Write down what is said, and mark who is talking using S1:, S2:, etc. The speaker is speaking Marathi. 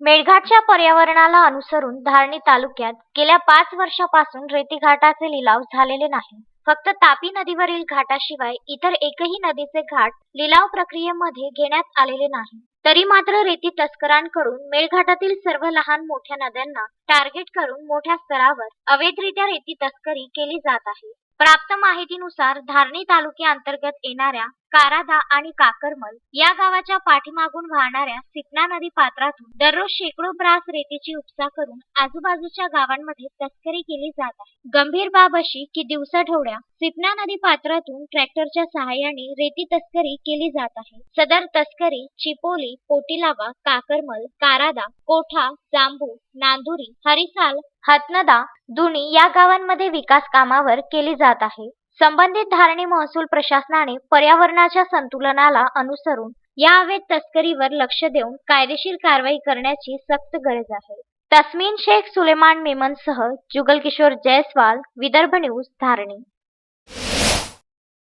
S1: मेळघाटच्या पर्यावरणाला अनुसरून धारणी तालुक्यात गेल्या पाच वर्षापासून रेतीघाटाचे लिलाव झालेले नाही. फक्त तापी नदीवरील घाटाशिवाय इतर एकही नदीचे घाट लिलाव प्रक्रियेमध्ये घेण्यात आलेले नाही. तरी मात्र रेती तस्करांकडून मेळघाटातील सर्व लहान मोठ्या नद्यांना टार्गेट करून मोठ्या स्तरावर अवैधरित्या रेती तस्करी केली जात आहे. प्राप्त माहितीनुसार धारणी तालुक्याअंतर्गत येणाऱ्या कारादा आणि काकरमल या गावाच्या पाठीमागून वाहणाऱ्या सिपना नदी पात्रातून दररोज शेकडो ब्रास रेतीची उपसा करून आजूबाजूच्या गावांमध्ये तस्करी केली जात आहे. गंभीर बाब अशी की दिवसाढवळ्या सिपना नदी पात्रातून ट्रॅक्टरच्या सहाय्याने रेती तस्करी केली जात आहे. सदर तस्करी चिपोली पोटीलावा काकरमल कारादा कोठा जांभू नांदुरी हरिसाल हतनदा दुनी या गावांमध्ये विकास कामावर केली जात आहे. संबंधित धारणी महसूल प्रशासनाने पर्यावरणाच्या संतुलनाला अनुसरून या अवैध तस्करीवर लक्ष देऊन कायदेशीर कारवाई करण्याची सक्त गरज आहे. तस्मीन शेख सुलेमान मेमनसह जुगल किशोर जयस्वाल विदर्भ न्यूज धारणी.